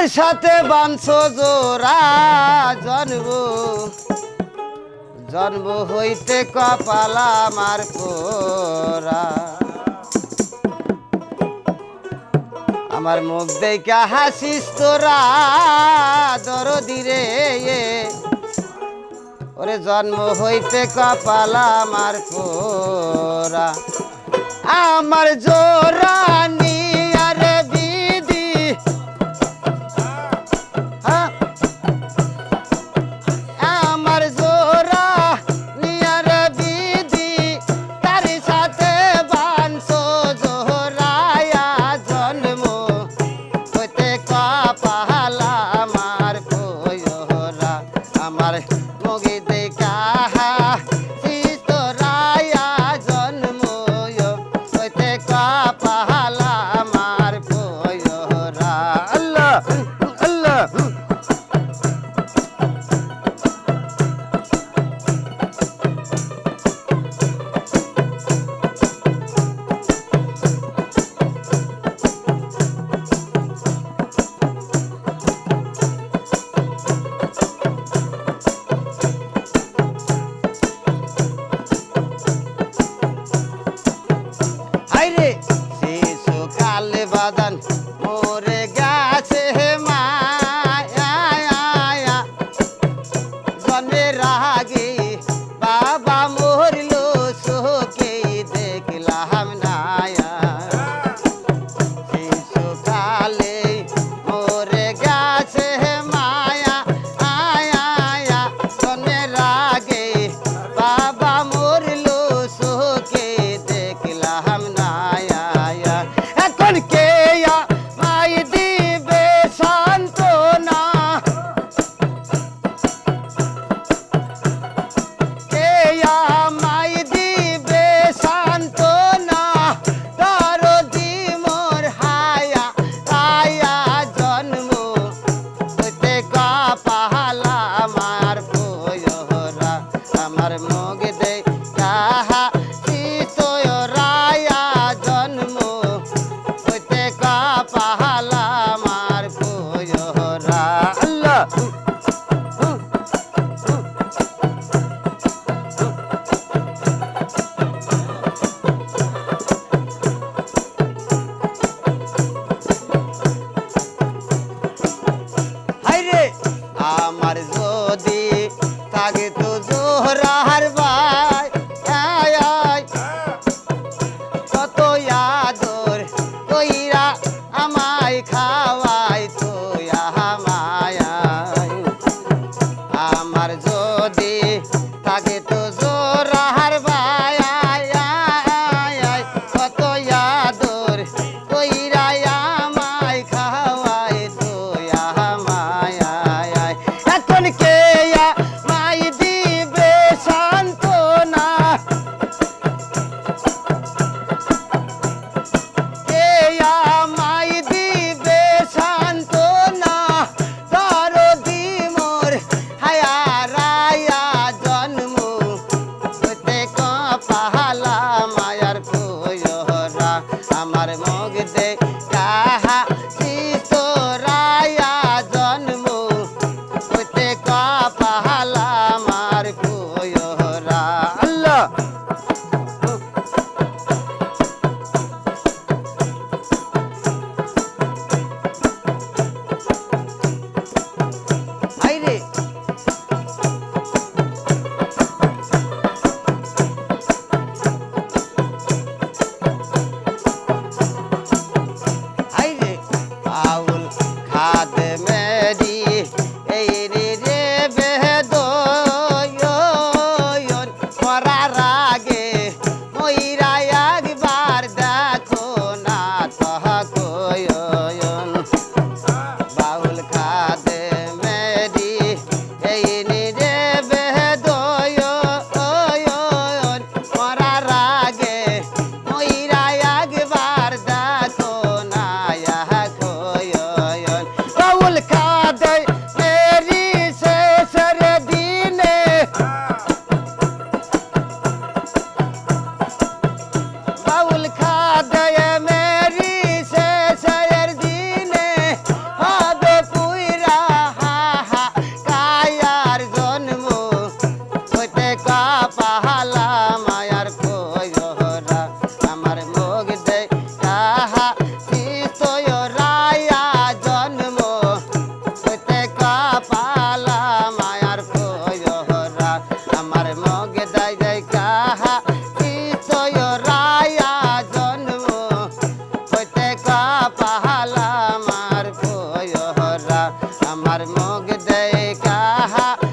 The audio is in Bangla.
তার সাথে বাঞ্ছ জোড়া জন্ম। জন্ম হইতে কপালা আমার পোরা আমার মুখ দেখা হাসিস তোরা, দরদি রে। ওরে জন্ম হইতে কপালা আমার পোরা আমার জোরা আমার মুখ দে তাহা রায়া জন্ম হইতে কাপাহালা আমার কোয়রা আল্লাহ! Tá gritando. মগ দেয় কাহা?